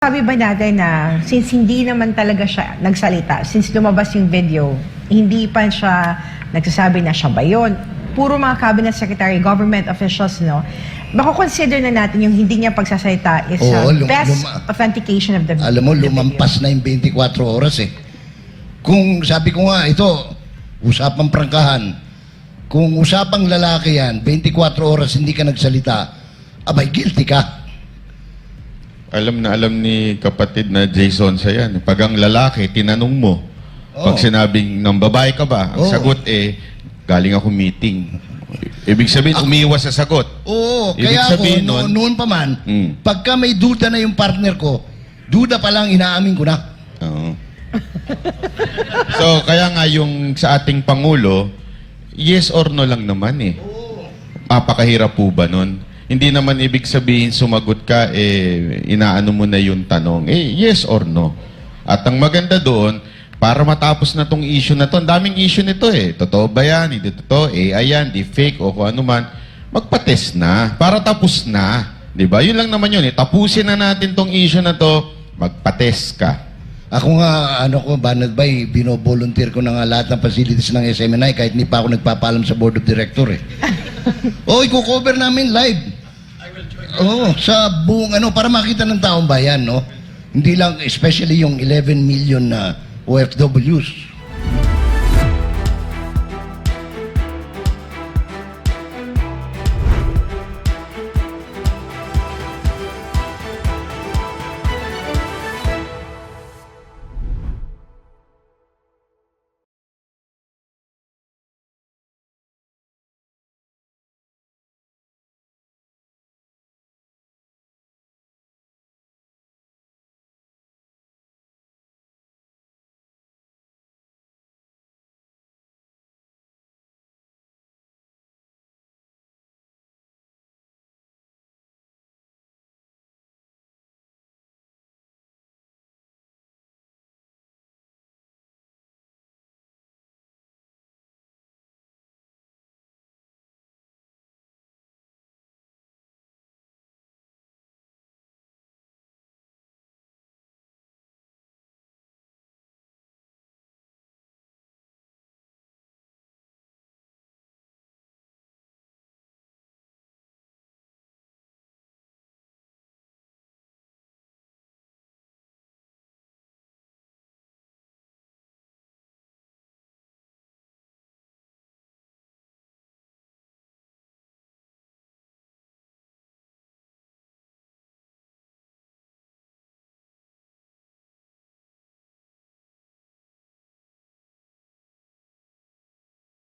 Sabi ba natin na since hindi naman talaga siya nagsalita, since lumabas yung video, hindi pa siya nagsasabi na siya ba yun? Puro mga cabinet secretary, government officials, no? Baka consider na natin yung hindi niya pagsasalita is uh, Oo, lum- best luma- authentication of the Alam mo, the lumampas na yung 24 oras eh. Kung sabi ko nga, ito, usapang prangkahan. Kung usapang lalaki yan, 24 oras hindi ka nagsalita, abay, guilty ka. Alam na alam ni kapatid na Jason sa yan. Pag ang lalaki, tinanong mo, pag Oo. sinabing ng babae ka ba, ang Oo. sagot eh, galing ako meeting. Ibig sabihin, umiwas sa sagot. Oo, Ibig kaya ako, sabihin noon, nun- noon pa man, Mm. pagka may duda na yung partner ko, duda pa lang, inaamin ko na. Oo. so, kaya nga yung sa ating Pangulo, yes or no lang naman eh. Papakahirap po ba nun? Hindi naman ibig sabihin sumagot ka, eh, inaano mo na yung tanong. Eh, yes or no? At ang maganda doon, para matapos na tong issue na to, ang daming issue nito eh. Totoo ba yan? Hindi totoo? AI yan? Di fake? O kung ano man. Magpa-test na. Para tapos na. Di ba? Yun lang naman yun eh. Tapusin na natin tong issue na to, magpa-test ka. Ako nga, ano ko, Banat Bay, bino-volunteer ko na nga lahat ng facilities ng SMNI kahit hindi pa ako nagpapaalam sa board of director eh. Oo, i-cover namin live. Oo, sa buong ano, para makita ng taong bayan, no? Hindi lang, especially yung 11 million na OFWs.